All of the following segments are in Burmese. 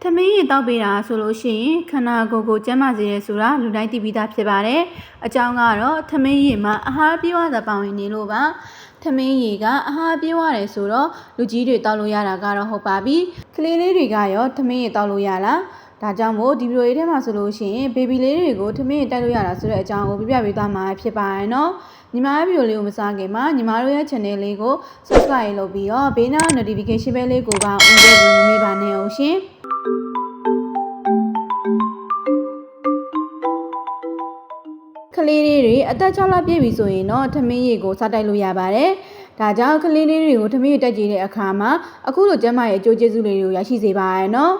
။သမင်းရည်တောက်ပေးတာဆိုလို့ရှိရင်ခန္ဓာကိုယ်ကိုကျန်းမာစေတယ်ဆိုတာလူတိုင်းသိပြီးသားဖြစ်ပါတယ်။အကြောင်းကတော့သမင်းရည်မှာအာဟာရပြည့်ဝစွာပါဝင်နေလို့ပါ။သမင်းရည်ကအဟာရပြည့်ဝတယ်ဆိုတော့လူကြီးတွေတောက်လို့ရတာကတော့ဟုတ်ပါပြီ။ကလေးလေးတွေကရောသမင်းရည်တောက်လို့ရလား။ဒါကြောင့်မို့ဒီဗီဒီယိုလေးထဲမှာဆိုလို့ရှိရင်ဘေဘီလေးတွေကိုထမင်းတိုက်လို့ရတာဆိုတဲ့အကြောင်းကိုပြပြပေးသွားမှာဖြစ်ပါရဲ့နော်ညီမရဲ့ဗီဒီယိုလေးကိုမစားခင်မှာညီမတို့ရဲ့ channel လေးကို subscribe လုပ်ပြီးတော့ဘေးနား notification bell လေးကိုပါ on လုပ်ပြီးမမေ့ပါနဲ့အောင်ရှင် လေးလေးတွေအသက်6လပြည့်ပြီဆိုရင်တော့ထမင်းရည်ကိုစားတိုက်လို့ရပါတယ်ဒါကြောင့်ကလေးလေးတွေကိုထမင်းရည်တက်ကြည့်တဲ့အခါမှာအခုလိုကျန်းမာရေးအကျိုးကျေးဇူးတွေကိုရရှိစေပါရဲ့နော်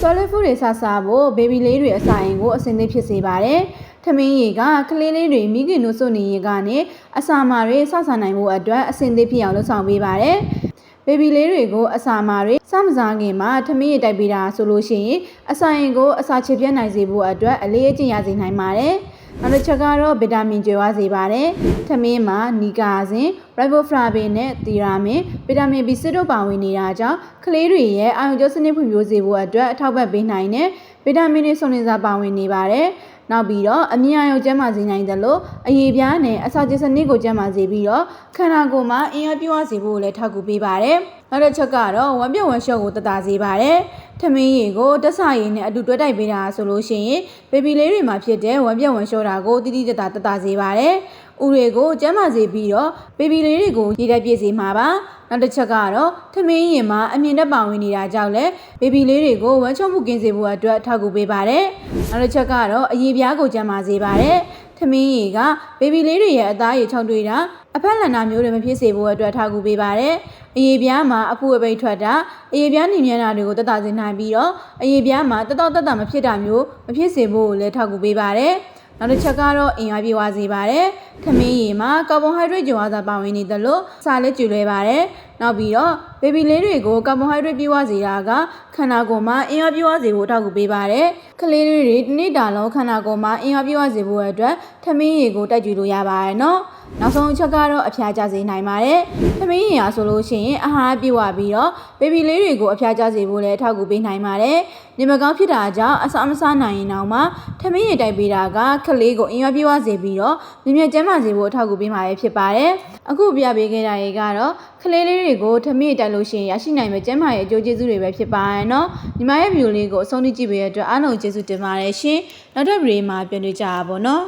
solid food တွေစားစားဖို့ baby လေးတွေအစာအိမ်ကိုအဆင်သင့်ဖြစ်စေပါတယ်။ထမင်းရည်ကကလေးလေးတွေမိခင်တို့စွနေရည်ကနေအစာမာတွေစဆာနိုင်ဖို့အတွက်အဆင်သင့်ဖြစ်အောင်လုပ်ဆောင်ပေးပါတယ်။ baby လေးတွေကိုအစာမာတွေစမစားခင်မှာထမင်းရည်တိုက်ပေးတာဆိုလို့ရှိရင်အစာအိမ်ကိုအစာချေပြတ်နိုင်စေဖို့အတွက်အလေးအကျင့်ရစေနိုင်ပါတယ်။ နောက်တစ်ချက်ကတော့ဗီတာမင်ကျွေးဝစေပါတယ်။ထမင်းမှာနီကာဇင် riboflavin နဲ့သီရာမင်ဗီတာမင် B6 တို့ပါဝင်နေတာကြောင့်ကလေးတွေရဲ့အာရုံကြောစနစ်ဖွံ့ဖြိုးစေဖို့အတွက်အထောက်ပံ့ပေးနိုင်တဲ့ဗီတာမင်တွေစုံလင်စွာပါဝင်နေပါတယ်။နောက်ပြီးတော့အမြင်အာရုံကျန်းမာစေနိုင်တယ်လို့အရေးပြားနဲ့အစာကျေစနစ်ကိုကျန်းမာစေပြီးတော့ခန္ဓာကိုယ်မှာအင်အားပြည့်ဝစေဖို့လည်းထောက်ကူပေးပါတယ်။နောက်တစ်ချက်ကတော့ဝမ်းပြုတ်ဝမ်းလျှော့ကိုတတာစေပါတယ်။ထမင်းရည်ကိုတက်ဆရည်နဲ့အတူတွဲတိုက်ပေးတာဆိုလို့ရှိရင်ဘေဘီလေးတွေမှာဖြစ်တဲ့ဝမ်းပြုတ်ဝမ်းလျှော့တာကိုတိတိတတာတတာစေပါတယ်။ဥတွေကိုကျန်းမာစေပြီးတော့ဘေဘီလေးတွေကိုရည်တက်ပြည့်စေမှာပါ။နောက်တစ်ချက်ကတော့ထမင်းရင်မှာအမြင်နဲ့ပါဝင်နေတာကြောင့်လည်းဘေဘီလေးတွေကိုဝမ်းချုံမှုကင်းစေဖို့အတွက်ထောက်ကူပေးပါတယ်။နောက်တစ်ချက်ကတော့အရေးပြားကိုကျန်းမာစေပါတယ်။ ထမင်းရည်ကဘေဘီလေးတွေရဲ့အသားရည်ချောင်းတွေးတာအဖက်လန်နာမျိုးတွေမဖြစ်စေဖို့အတွက်ထောက်ကူပေးပါတယ်။အရေးပြားမှာအဖူအပိတ်ထွက်တာအရေးပြားနေမြန်းတာတွေကိုတက်တာစေနိုင်ပြီးတော့အရေးပြားမှာတက်တော့တက်တာမဖြစ်တာမျိုးမဖြစ်စေဖို့လည်းထောက်ကူပေးပါတယ်။နောက်တစ်ချက်ကတော့အင်အားပြေဝစေပါတယ်။ထမင်းရည်မှာကာဗွန်ဟိုက်ဒရိတ်ကြွားစာပါဝင်နေတယ်လို့စာလည်းကျွလွဲပါတယ်။ နောက်ပြီးတော့ဘေဘီလေးတွေကိုကာဗွန်ဟိုက်ဒရိတ်ပြေဝစေတာကခန္ဓာကိုယ်မှာအင်အားပြေဝစေဖို့အထောက်အကူပေးပါတယ်။ကလေးလေးတွေဒီနေ့တာလုံးခန္ဓာကိုယ်မှာအင်အားပြေဝစေဖို့အတွက်ထမင်းရည်ကိုတိုက်ကြည့်လို့ရပါတယ်နော်။နောက်ဆုံးအချက်ကတော့အဖျားကျစေနိုင်ပါတယ်။ထမင်းရည်ဟာဆိုလို့ရှိရင်အာဟာရပြေဝပြီးတော့ဘေဘီလေးတွေကိုအဖျားကျစေဖို့လည်းအထောက်အကူပေးနိုင်ပါတယ်။နေမကောင်းဖြစ်တာကြောင့်အစာမစားနိုင်ရင်တော့မှထမင်းရည်တိုက်ပေးတာကခလေးကိုအင်အားပြေဝစေပြီးတော့မြင်မြင်ကျန်းမာစေဖို့အထောက်အကူပေးမှာဖြစ်ပါတယ်။အခုပြပေးခဲ့တာတွေကတော့ ခလေးလေးတွေကိုထမင်းရည်တိုက်လို့ရှိရင်ရရှိနိုင်မယ့်ကျန်းမာရေးအကျိုးကျေးဇူးတွေပဲဖြစ်ပါရဲ့နော်။ညီမရဲ့ဗီဒီယိုလေးကိုအဆုံးထိကြည့်ပေးတဲ့အတွက်အားလုံးကျေးဇူးတင်ပါတယ်ရှင်။နောက်ထပ်ဗီဒီယိုမှာပြန်တွေ့ကြပါဘောနော်